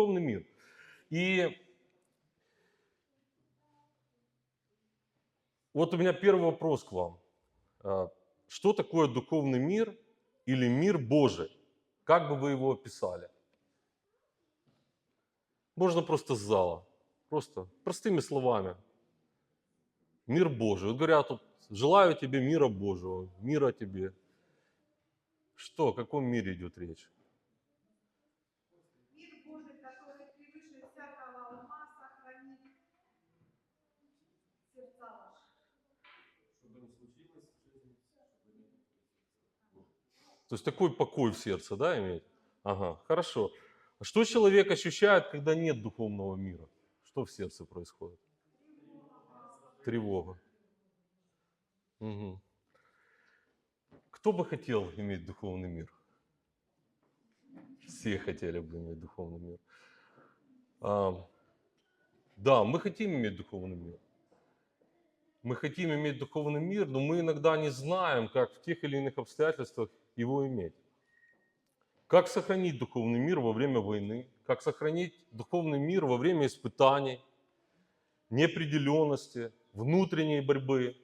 духовный мир. И вот у меня первый вопрос к вам. А, Что такое духовный мир или мир Божий? Как бы вы его описали? Можно просто с зала, просто простыми словами. Мир Божий. Вот говорят, вот, желаю тебе мира Божьего, мира тебе. Что, о каком мире идет речь? Мир Божий, который превыше всякого ума, сохранит сердца ваши. Чтобы не случилось в жизни, чтобы не было. То есть такой покой в сердце, да, иметь? Ага, хорошо. А что человек ощущает, когда нет духовного мира? Что в сердце происходит? Тревога. Мгм. Кто бы хотел иметь духовный мир? Все хотели бы иметь духовный мир. А, да, мы хотим иметь духовный мир. Мы хотим иметь духовный мир, но мы иногда не знаем, как в тех или иных обстоятельствах его иметь. Как сохранить духовный мир во время войны? Как сохранить духовный мир во время испытаний, неопределенности, внутренней борьбы?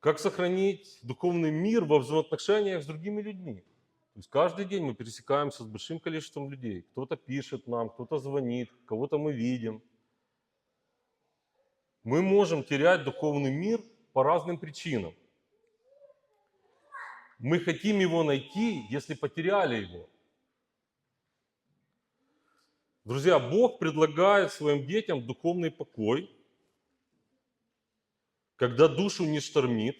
Как сохранить духовный мир во взаимоотношениях с другими людьми? То есть каждый день мы пересекаемся с большим количеством людей. Кто-то пишет нам, кто-то звонит, кого-то мы видим. Мы можем терять духовный мир по разным причинам. Мы хотим его найти, если потеряли его. Друзья, Бог предлагает своим детям духовный покой, когда душу не штормит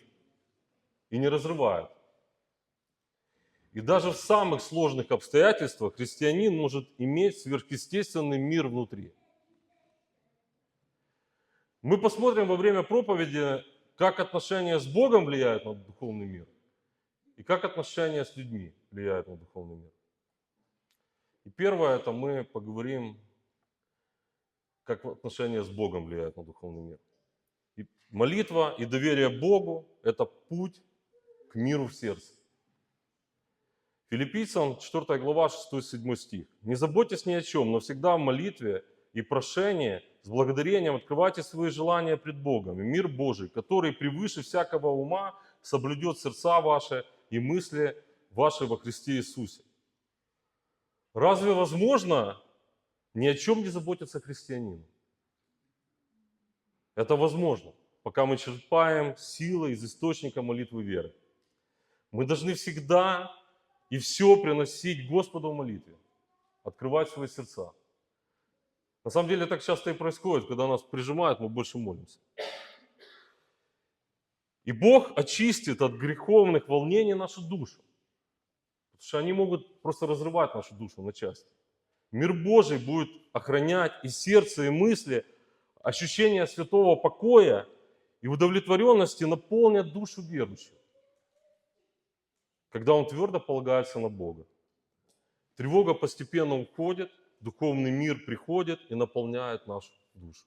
и не разрывает. И даже в самых сложных обстоятельствах христианин может иметь сверхъестественный мир внутри. Мы посмотрим во время проповеди, как отношения с Богом влияют на духовный мир и как отношения с людьми влияют на духовный мир. И первое, это мы поговорим, как отношения с Богом влияют на духовный мир. И молитва и доверие Богу – это путь к миру в сердце. Филиппийцам 4 глава 6-7 стих. «Не заботьтесь ни о чем, но всегда в молитве и прошении с благодарением открывайте свои желания пред Богом. И мир Божий, который превыше всякого ума, соблюдет сердца ваши и мысли ваши во Христе Иисусе». Разве возможно ни о чем не заботиться христианину? Это возможно, пока мы черпаем силы из источника молитвы веры. Мы должны всегда и все приносить Господу в молитве, открывать свои сердца. На самом деле так часто и происходит, когда нас прижимают, мы больше молимся. И Бог очистит от греховных волнений нашу душу. Потому что они могут просто разрывать нашу душу на части. Мир Божий будет охранять и сердце, и мысли, ощущение святого покоя и удовлетворенности наполнят душу верующего. Когда он твердо полагается на Бога. Тревога постепенно уходит, духовный мир приходит и наполняет нашу душу.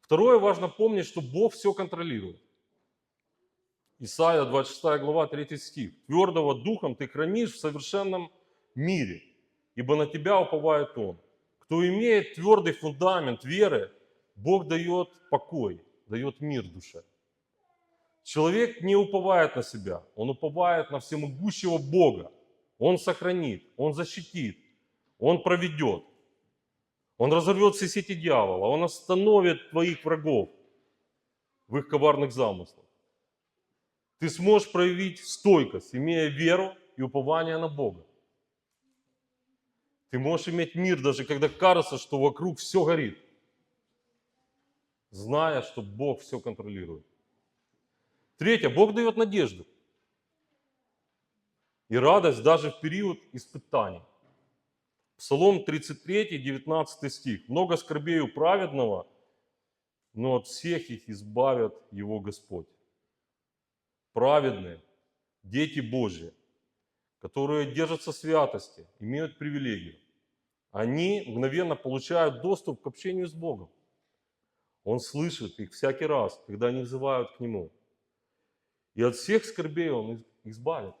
Второе, важно помнить, что Бог все контролирует. Исайя 26 глава 3 стих. «Твердого духом ты хранишь в совершенном мире, ибо на тебя уповает Он». Кто имеет твердый фундамент веры, Бог дает покой, дает мир душе. Человек не уповает на себя, он уповает на всемогущего Бога. Он сохранит, он защитит, он проведет. Он разорвет все сети дьявола, он остановит твоих врагов в их коварных замыслах. Ты сможешь проявить стойкость, имея веру и упование на Бога. Ты можешь иметь мир, даже когда кажется, что вокруг все горит, зная, что Бог все контролирует. Третье, Бог дает надежду и радость даже в период испытаний. Псалом 33, 19 стих. «Много скорбей у праведного, но от всех их избавит его Господь». Праведные, дети Божьи, которые держатся святости, имеют привилегию, они мгновенно получают доступ к общению с Богом. Он слышит их всякий раз, когда они взывают к Нему. И от всех скорбей Он избавит.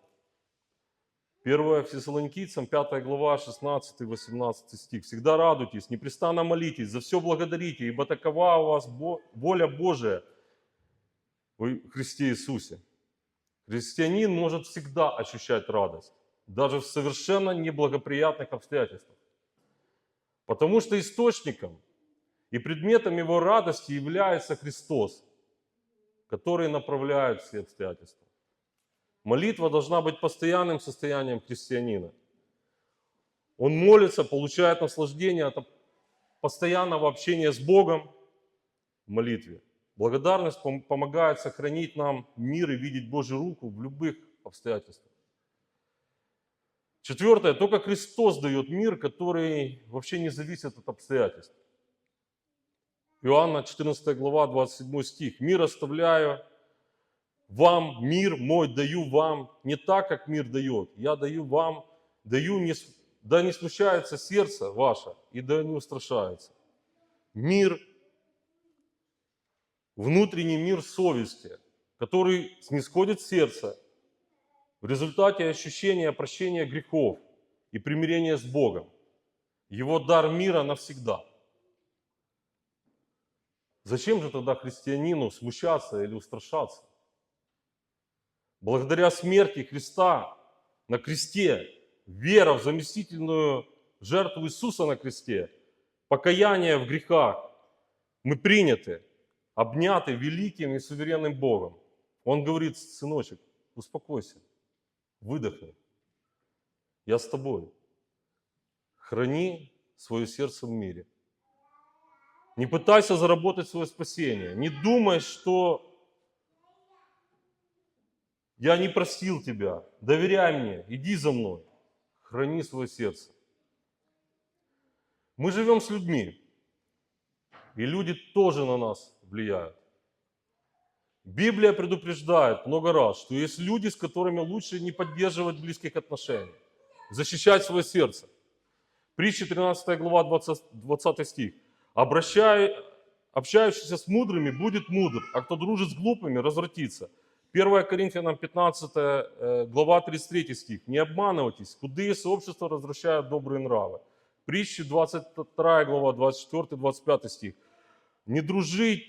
1 Фессалоникийцам, 5 глава, 16-18 стих. «Всегда радуйтесь, непрестанно молитесь, за все благодарите, ибо такова у вас воля Божия в Христе Иисусе». Христианин может всегда ощущать радость, даже в совершенно неблагоприятных обстоятельствах. Потому что источником и предметом его радости является Христос, который направляет все обстоятельства. Молитва должна быть постоянным состоянием христианина. Он молится, получает наслаждение от постоянного общения с Богом в молитве. Благодарность пом- помогает сохранить нам мир и видеть Божью руку в любых обстоятельствах. Четвертое, только Христос дает мир, который вообще не зависит от обстоятельств. Иоанна 14 глава, 27 стих. «Мир оставляю вам, мир мой даю вам, не так, как мир дает. Я даю вам, даю, не, да не смущается сердце ваше, и да не устрашается. Мир, внутренний мир совести, который снисходит сердце в результате ощущения прощения грехов и примирения с Богом. Его дар мира навсегда. Зачем же тогда христианину смущаться или устрашаться? Благодаря смерти Христа на кресте, вера в заместительную жертву Иисуса на кресте, покаяние в грехах, мы приняты, обняты великим и суверенным Богом. Он говорит, сыночек, успокойся, выдохни. Я с тобой. Храни свое сердце в мире. Не пытайся заработать свое спасение. Не думай, что я не простил тебя. Доверяй мне, иди за мной. Храни свое сердце. Мы живем с людьми, и люди тоже на нас влияют. Библия предупреждает много раз, что есть люди, с которыми лучше не поддерживать близких отношений, защищать свое сердце. Притча 13 глава 20, 20 стих. Обращай, общающийся с мудрыми будет мудр, а кто дружит с глупыми развратится. 1 Коринфянам 15 э, глава 33 стих. Не обманывайтесь, худые сообщества развращают добрые нравы. Притчи 22 глава 24-25 стих. Не дружи,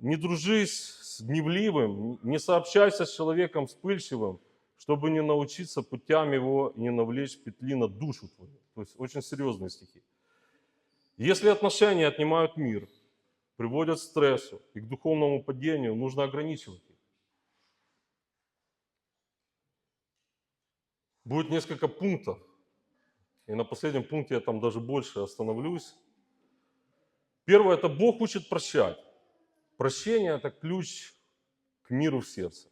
не дружи с гневливым, не сообщайся с человеком вспыльчивым, чтобы не научиться путям его и не навлечь петли на душу твою. То есть очень серьезные стихи. Если отношения отнимают мир, приводят к стрессу и к духовному падению, нужно ограничивать их. Будет несколько пунктов, и на последнем пункте я там даже больше остановлюсь. Первое – это Бог учит прощать. Прощение – это ключ к миру в сердце.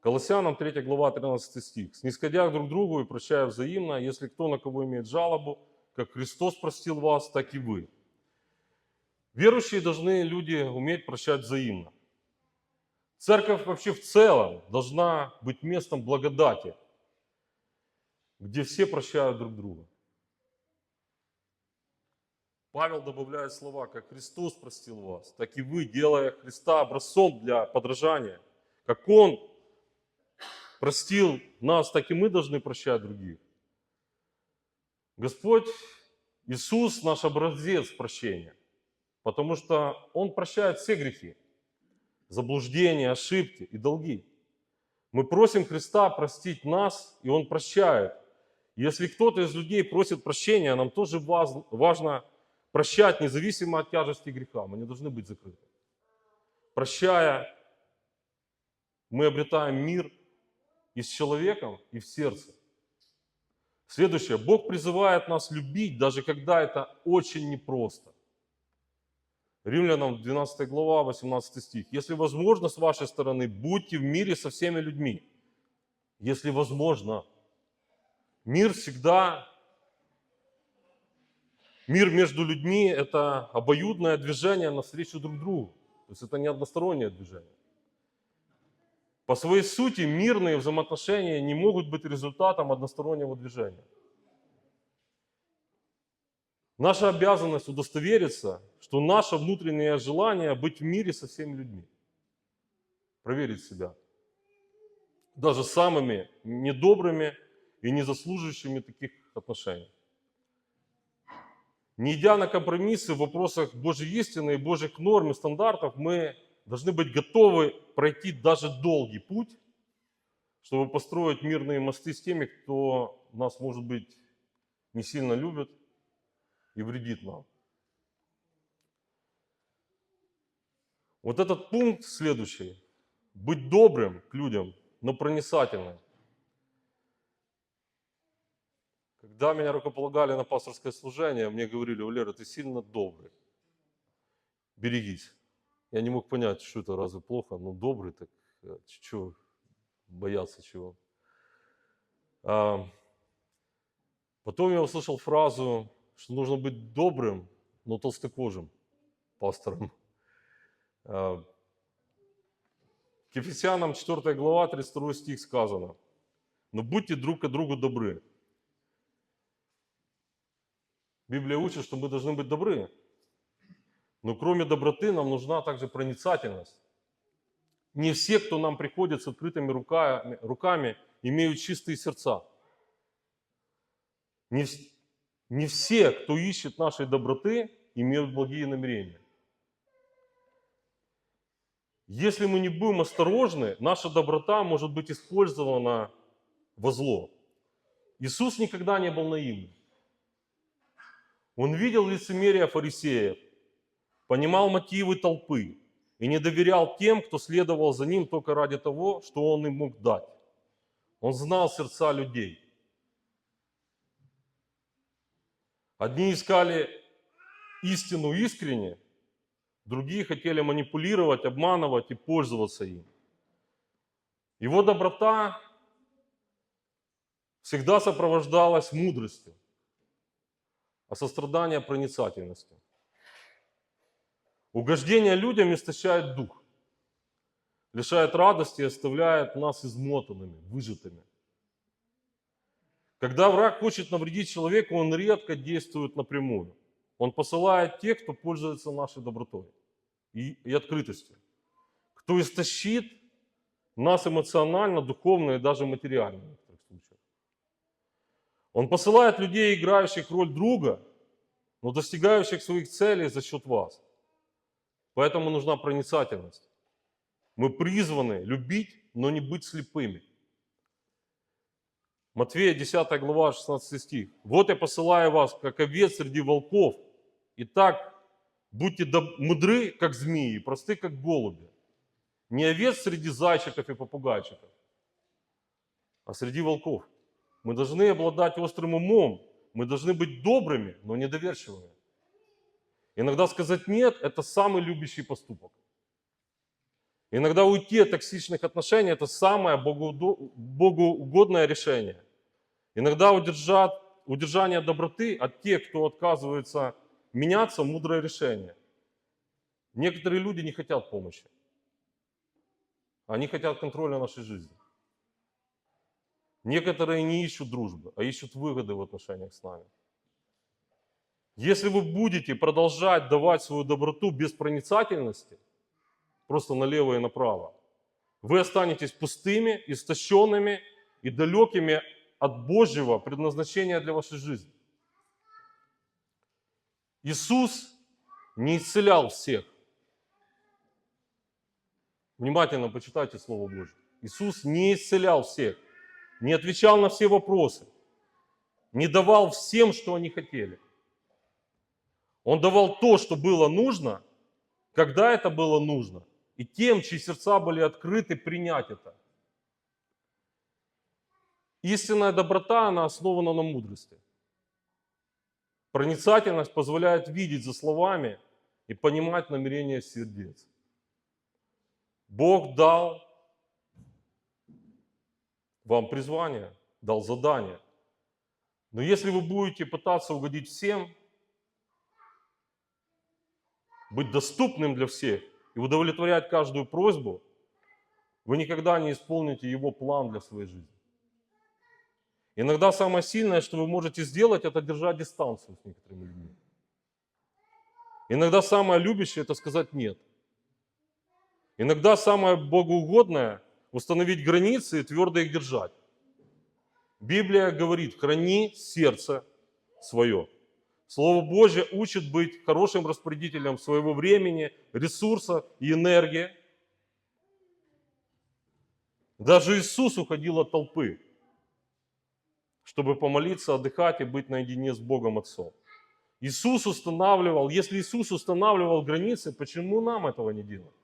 Колоссянам 3 глава 13 стих. «Снисходя друг другу и прощая взаимно, если кто на кого имеет жалобу, как Христос простил вас, так и вы». Верующие должны люди уметь прощать взаимно. Церковь вообще в целом должна быть местом благодати, где все прощают друг друга. Павел добавляет слова, как Христос простил вас, так и вы, делая Христа образцом для подражания, как Он простил нас, так и мы должны прощать других. Господь Иисус наш образец прощения, потому что Он прощает все грехи, заблуждения, ошибки и долги. Мы просим Христа простить нас, и Он прощает. Если кто-то из людей просит прощения, нам тоже важно прощать, независимо от тяжести греха. Мы не должны быть закрыты. Прощая, мы обретаем мир и с человеком, и в сердце. Следующее. Бог призывает нас любить, даже когда это очень непросто. Римлянам 12 глава, 18 стих. Если возможно, с вашей стороны, будьте в мире со всеми людьми. Если возможно. Мир всегда, мир между людьми – это обоюдное движение навстречу друг другу. То есть это не одностороннее движение. По своей сути мирные взаимоотношения не могут быть результатом одностороннего движения. Наша обязанность удостовериться, что наше внутреннее желание быть в мире со всеми людьми. Проверить себя. Даже самыми недобрыми и не заслуживающими таких отношений. Не идя на компромиссы в вопросах Божьей истины и Божьих норм и стандартов, мы должны быть готовы пройти даже долгий путь, чтобы построить мирные мосты с теми, кто нас, может быть, не сильно любит и вредит нам. Вот этот пункт следующий. Быть добрым к людям, но проницательным. Когда меня рукополагали на пасторское служение, мне говорили, Валера, ты сильно добрый. Берегись. Я не мог понять, что это разве плохо, но добрый, так что бояться чего. А, потом я услышал фразу, что нужно быть добрым, но толстокожим пастором. А, к Ефесянам 4 глава, 32 стих сказано. Но будьте друг к другу добры. Библия учит, что мы должны быть добры. Но кроме доброты нам нужна также проницательность. Не все, кто нам приходит с открытыми руками, руками имеют чистые сердца. Не, не все, кто ищет нашей доброты, имеют благие намерения. Если мы не будем осторожны, наша доброта может быть использована во зло. Иисус никогда не был наивным. Он видел лицемерие фарисеев, понимал мотивы толпы и не доверял тем, кто следовал за ним только ради того, что он им мог дать. Он знал сердца людей. Одни искали истину искренне, другие хотели манипулировать, обманывать и пользоваться им. Его доброта всегда сопровождалась мудростью, а сострадание проницательностью. Угождение людям истощает дух, лишает радости и оставляет нас измотанными, выжатыми. Когда враг хочет навредить человеку, он редко действует напрямую. Он посылает тех, кто пользуется нашей добротой и, и открытостью. Кто истощит нас эмоционально, духовно и даже материально. Он посылает людей, играющих роль друга, но достигающих своих целей за счет вас. Поэтому нужна проницательность. Мы призваны любить, но не быть слепыми. Матфея 10 глава 16 стих. «Вот я посылаю вас, как овец среди волков. Итак, будьте доб- мудры, как змеи, и просты, как голуби. Не овец среди зайчиков и попугайчиков, а среди волков. Мы должны обладать острым умом, мы должны быть добрыми, но недоверчивыми. Иногда сказать «нет» – это самый любящий поступок. Иногда уйти от токсичных отношений – это самое богоугодное решение. Иногда удержать, удержание доброты от тех, кто отказывается меняться – мудрое решение. Некоторые люди не хотят помощи. Они хотят контроля нашей жизни. Некоторые не ищут дружбы, а ищут выгоды в отношениях с нами. Если вы будете продолжать давать свою доброту без проницательности, просто налево и направо, вы останетесь пустыми, истощенными и далекими от Божьего предназначения для вашей жизни. Иисус не исцелял всех. Внимательно почитайте Слово Божье. Иисус не исцелял всех, не отвечал на все вопросы, не давал всем, что они хотели. Он давал то, что было нужно, когда это было нужно, и тем, чьи сердца были открыты принять это. Истинная доброта, она основана на мудрости. Проницательность позволяет видеть за словами и понимать намерения сердец. Бог дал вам призвание, дал задание. Но если вы будете пытаться угодить всем, быть доступным для всех и удовлетворять каждую просьбу, вы никогда не исполните Его план для своей жизни. Иногда самое сильное, что вы можете сделать, это держать дистанцию с некоторыми людьми. Иногда самое любящее – это сказать «нет». Иногда самое богоугодное – установить границы и твердо их держать. Библия говорит, храни сердце свое. Слово Божье учит быть хорошим распорядителем своего времени, ресурсов и энергии. Даже Иисус уходил от толпы, чтобы помолиться, отдыхать и быть наедине с Богом Отцом. Иисус устанавливал, если Иисус устанавливал границы, почему нам этого не делать?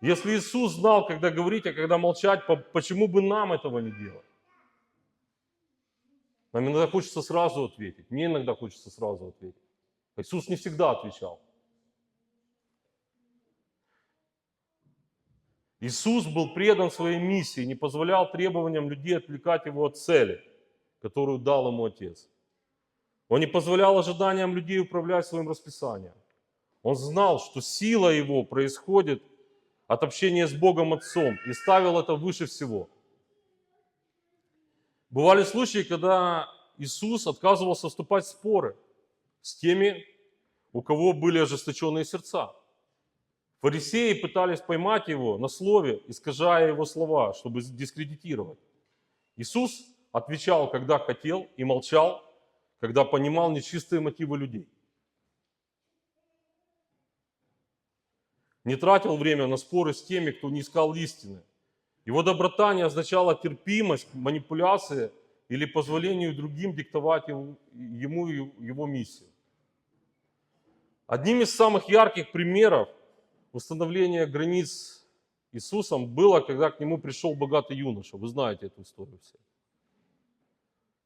Если Иисус знал, когда говорить, а когда молчать, по- почему бы нам этого не делать? Нам иногда хочется сразу ответить. Мне иногда хочется сразу ответить. Иисус не всегда отвечал. Иисус был предан своей миссии, не позволял требованиям людей отвлекать его от цели, которую дал ему Отец. Он не позволял ожиданиям людей управлять своим расписанием. Он знал, что сила его происходит от общения с Богом Отцом и ставил это выше всего. Бывали случаи, когда Иисус отказывался вступать в споры с теми, у кого были ожесточенные сердца. Фарисеи пытались поймать его на слове, искажая его слова, чтобы дискредитировать. Иисус отвечал, когда хотел, и молчал, когда понимал нечистые мотивы людей. Не тратил время на споры с теми, кто не искал истины. Его доброта не означала терпимость, манипуляции или позволению другим диктовать ему, ему его миссию. Одним из самых ярких примеров установления границ Иисусом было, когда к нему пришел богатый юноша. Вы знаете эту историю все.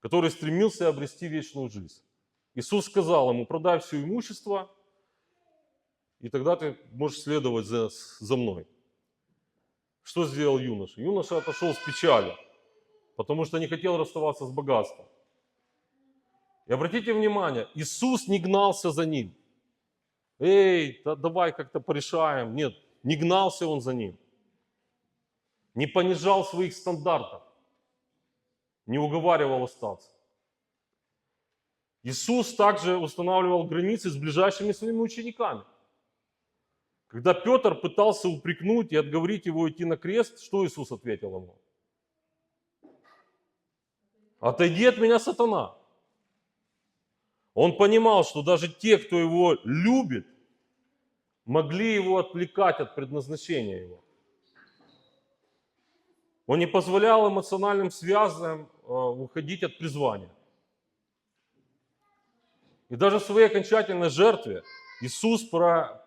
Который стремился обрести вечную жизнь. Иисус сказал ему, продай все имущество, и тогда ты можешь следовать за, за мной. Что сделал юноша? Юноша отошел с печалью, потому что не хотел расставаться с богатством. И обратите внимание, Иисус не гнался за ним. Эй, да давай как-то порешаем. Нет, не гнался он за ним. Не понижал своих стандартов. Не уговаривал остаться. Иисус также устанавливал границы с ближайшими своими учениками. Когда Петр пытался упрекнуть и отговорить его идти на крест, что Иисус ответил ему? Отойди от меня, сатана. Он понимал, что даже те, кто его любит, могли его отвлекать от предназначения его. Он не позволял эмоциональным связям э, уходить от призвания. И даже в своей окончательной жертве Иисус про-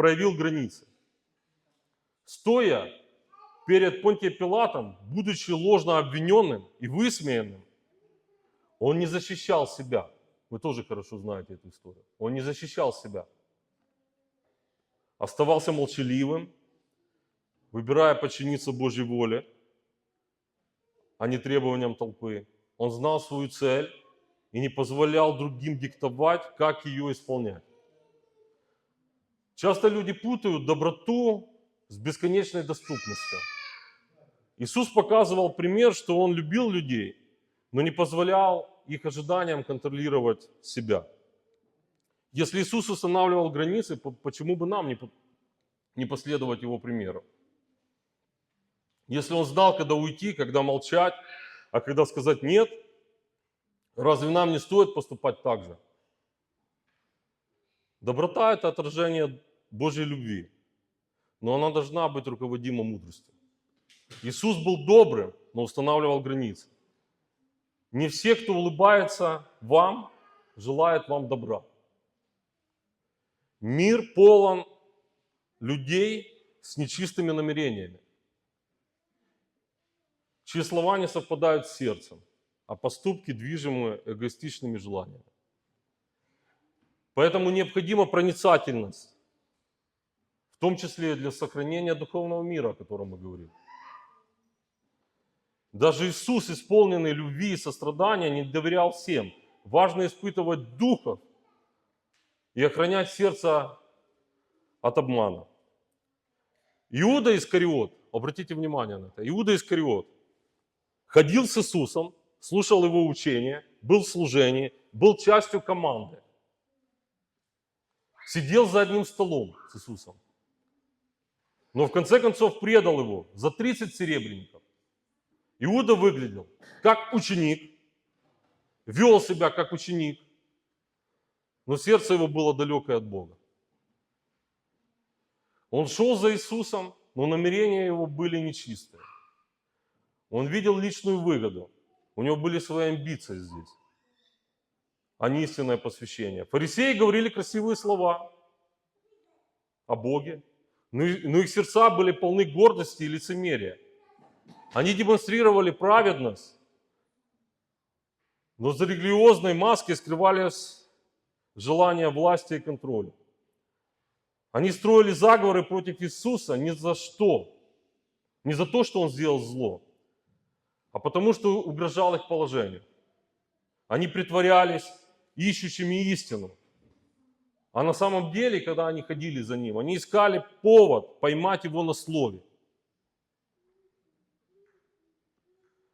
проявил границы. Стоя перед Понтием Пилатом, будучи ложно обвиненным и высмеянным, он не защищал себя. Вы тоже хорошо знаете эту историю. Он не защищал себя. Оставался молчаливым, выбирая подчиниться Божьей воле, а не требованиям толпы. Он знал свою цель и не позволял другим диктовать, как ее исполнять. Часто люди путают доброту с бесконечной доступностью. Иисус показывал пример, что Он любил людей, но не позволял их ожиданиям контролировать себя. Если Иисус устанавливал границы, по- почему бы нам не последовать Его примеру? Если Он знал, когда уйти, когда молчать, а когда сказать «нет», разве нам не стоит поступать так же? Доброта – это отражение Божьей любви, но она должна быть руководима мудростью. Иисус был добрым, но устанавливал границы. Не все, кто улыбается вам, желают вам добра. Мир полон людей с нечистыми намерениями, чьи слова не совпадают с сердцем, а поступки движимы эгоистичными желаниями. Поэтому необходима проницательность, в том числе и для сохранения духовного мира, о котором мы говорим. Даже Иисус, исполненный любви и сострадания, не доверял всем. Важно испытывать духов и охранять сердце от обмана. Иуда Искариот, обратите внимание на это, Иуда Искариот ходил с Иисусом, слушал его учения, был в служении, был частью команды. Сидел за одним столом с Иисусом. Но в конце концов предал его за 30 серебряников. Иуда выглядел как ученик, вел себя как ученик, но сердце его было далекое от Бога. Он шел за Иисусом, но намерения его были нечистые. Он видел личную выгоду. У него были свои амбиции здесь, а не истинное посвящение. Фарисеи говорили красивые слова о Боге, но и- но их сердца были полны гордости и лицемерия. Они демонстрировали праведность, но за религиозной маской скрывались желания власти и контроля. Они строили заговоры против Иисуса не за что, не за то, что Он сделал зло, а потому что угрожал их положению. Они притворялись ищущими истину. А на самом деле, когда они ходили за ним, они искали повод поймать его на слове.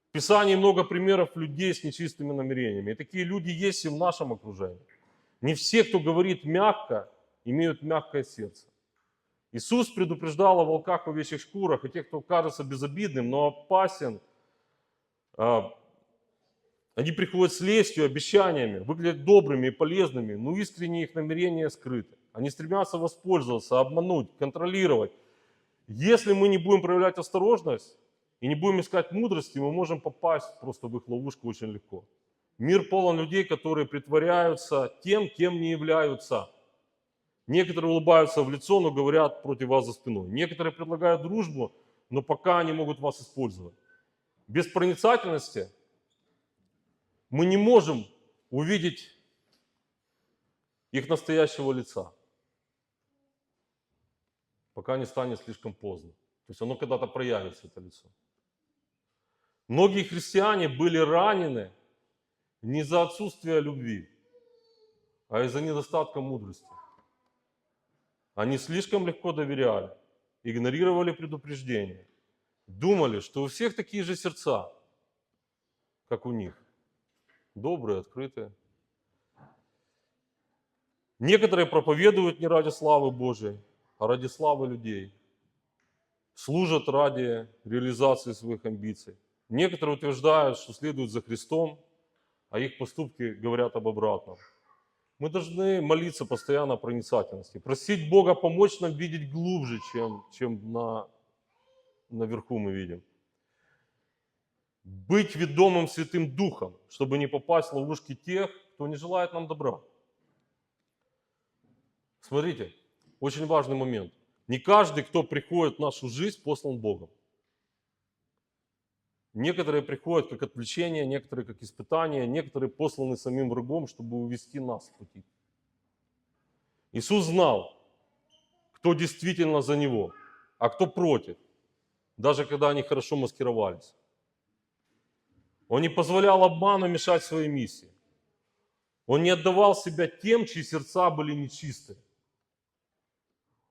В Писании много примеров людей с нечистыми намерениями. И такие люди есть и в нашем окружении. Не все, кто говорит мягко, имеют мягкое сердце. Иисус предупреждал о волках в овечьих шкурах, и тех, кто кажется безобидным, но опасен. Они приходят с лестью, обещаниями, выглядят добрыми и полезными, но искренне их намерения скрыты. Они стремятся воспользоваться, обмануть, контролировать. Если мы не будем проявлять осторожность и не будем искать мудрости, мы можем попасть просто в их ловушку очень легко. Мир полон людей, которые притворяются тем, кем не являются. Некоторые улыбаются в лицо, но говорят против вас за спиной. Некоторые предлагают дружбу, но пока они могут вас использовать. Без проницательности мы не можем увидеть их настоящего лица, пока не станет слишком поздно. То есть оно когда-то проявится, это лицо. Многие христиане были ранены не за отсутствие любви, а из-за недостатка мудрости. Они слишком легко доверяли, игнорировали предупреждения, думали, что у всех такие же сердца, как у них. Добрые, открытые. Некоторые проповедуют не ради славы Божией, а ради славы людей. Служат ради реализации своих амбиций. Некоторые утверждают, что следуют за Христом, а их поступки говорят об обратном. Мы должны молиться постоянно о проницательности, просить Бога помочь нам видеть глубже, чем, чем на, наверху мы видим. Быть ведомым Святым Духом, чтобы не попасть в ловушки тех, кто не желает нам добра. Смотрите, очень важный момент. Не каждый, кто приходит в нашу жизнь, послан Богом. Некоторые приходят как отвлечение, некоторые как испытание, некоторые посланы самим врагом, чтобы увести нас с пути. Иисус знал, кто действительно за Него, а кто против, даже когда они хорошо маскировались. Он не позволял обману мешать своей миссии. Он не отдавал себя тем, чьи сердца были нечистые.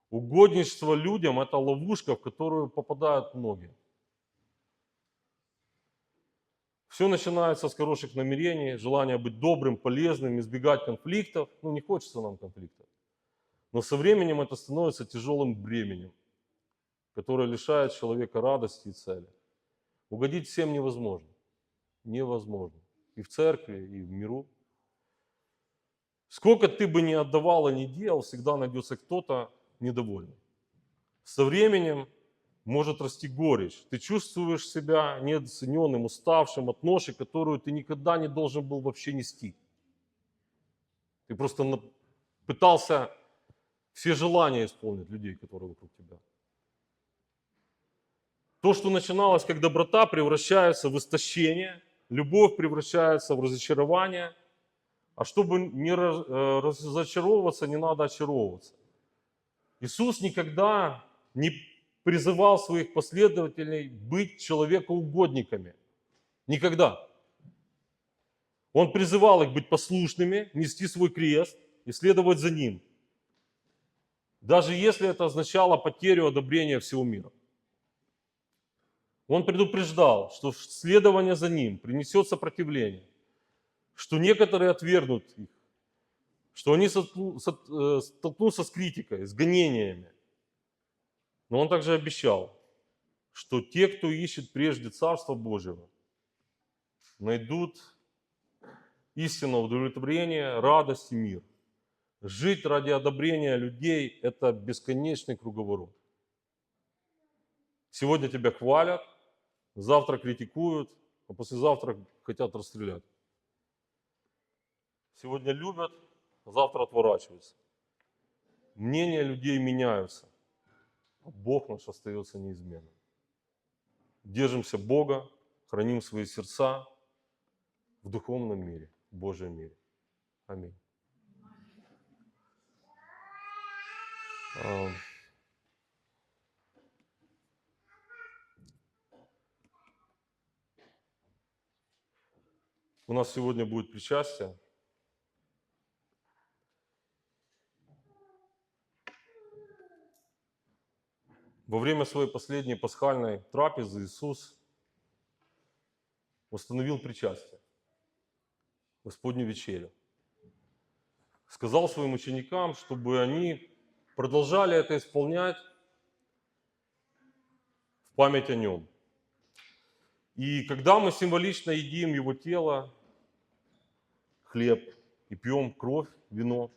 Угодничество людям – это ловушка, в которую попадают многие. Все начинается с хороших намерений, желания быть добрым, полезным, избегать конфликтов. Ну, не хочется нам конфликтов. Но со временем это становится тяжелым бременем, которое лишает человека радости и цели. Угодить всем невозможно. Невозможно. И в церкви, и в миру. Сколько ты бы ни отдавал и ни делал, всегда найдется кто-то недовольный. Со временем может расти горечь. Ты чувствуешь себя недооцененным, уставшим от ноши, которую ты никогда не должен был вообще нести. Ты просто пытался все желания исполнить людей, которые вокруг тебя. То, что начиналось как доброта, превращается в истощение, любовь превращается в разочарование. А чтобы не э, разочаровываться, не надо очаровываться. Иисус никогда не призывал своих последователей быть человекоугодниками. Никогда. Он призывал их быть послушными, нести свой крест и следовать за ним. даже если это означало потерю одобрения всего мира. Он предупреждал, что следование за ним принесет сопротивление, что некоторые отвергнут их, что они э, столкнутся с критикой, с гонениями. Но он также обещал, что те, кто ищет прежде Царства Божьего, найдут истинное удовлетворение, радость и мир. Жить ради одобрения людей – это бесконечный круговорот. Сегодня тебя хвалят, завтра критикуют, а послезавтра хотят расстрелять. Сегодня любят, а завтра отворачиваются. Мнения людей меняются, а Бог наш остается неизменным. Держимся Бога, храним свои сердца в духовном мире, в Божьем мире. Аминь. У нас сегодня будет причастие. Во время своей последней пасхальной трапезы Иисус установил причастие, Господню вечерю. Сказал своим ученикам, чтобы они продолжали это исполнять в память о Нем. И когда мы символично едим Его тело, хлеб и пьем кровь, вино,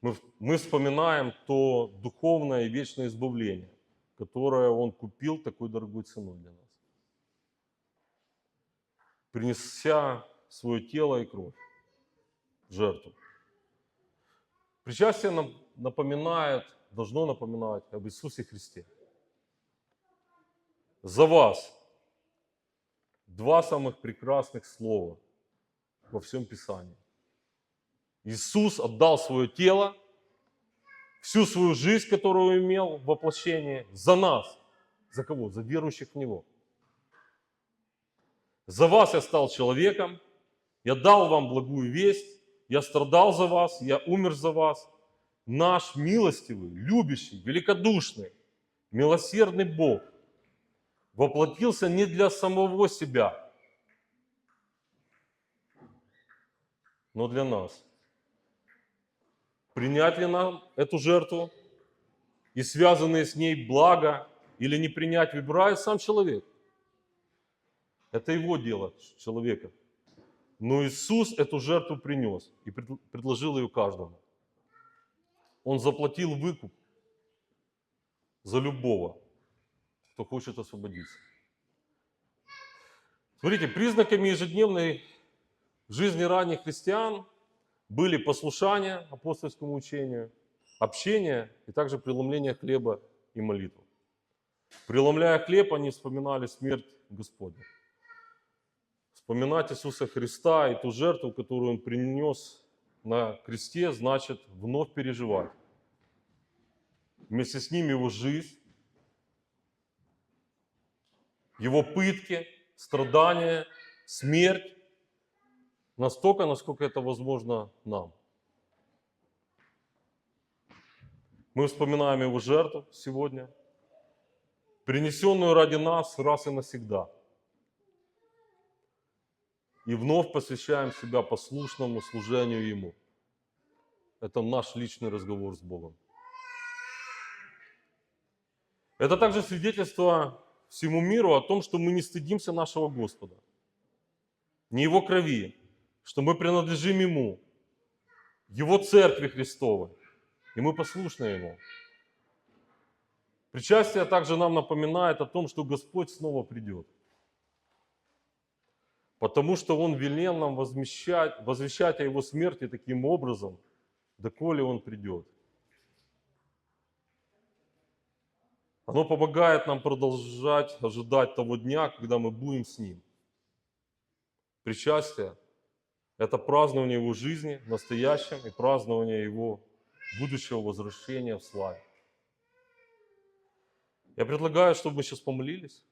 мы, мы вспоминаем то духовное и вечное избавление, которое Он купил такой дорогой ценой для нас. Принеся свое тело и кровь жертву. Причастие нам напоминает, должно напоминать об Иисусе Христе. За вас два самых прекрасных слова во всем Писании. Иисус отдал свое тело, всю свою жизнь, которую имел в воплощении, за нас. За кого? За верующих в Него. За вас я стал человеком, я дал вам благую весть, я страдал за вас, я умер за вас. Наш милостивый, любящий, великодушный, милосердный Бог воплотился не для самого себя, но для нас. Принять ли нам эту жертву и связанные с ней блага или не принять, выбирает сам человек. Это его дело, человека. Но Иисус эту жертву принес и пред- предложил ее каждому. Он заплатил выкуп за любого, кто хочет освободиться. Смотрите, признаками ежедневной жизни ранних христиан были послушание апостольскому учению, общение и также преломление хлеба и молитва. Преломляя хлеб, они вспоминали смерть Господня. Вспоминать Иисуса Христа и ту жертву, которую Он принес на кресте, значит вновь переживать. Вместе с ним Его жизнь, Его пытки, страдания, смерть, настолько, насколько это возможно нам. Мы вспоминаем Его жертву сегодня, принесенную ради нас раз и навсегда. И вновь посвящаем себя послушному служению Ему. Это наш личный разговор с Богом. Это также свидетельство всему миру о том, что мы не стыдимся нашего Господа, не Его крови, что мы принадлежим Ему, Его Церкви Христовой, и мы послушны Ему. Причастие также нам напоминает о том, что Господь снова придет. Потому что Он велел нам возмещать, возвещать о Его смерти таким образом, доколе Он придет. Оно помогает нам продолжать ожидать того дня, когда мы будем с Ним. Причастие – это празднование Его жизни в настоящем и празднование Его будущего возвращения в славе. Я предлагаю, чтобы мы сейчас помолились.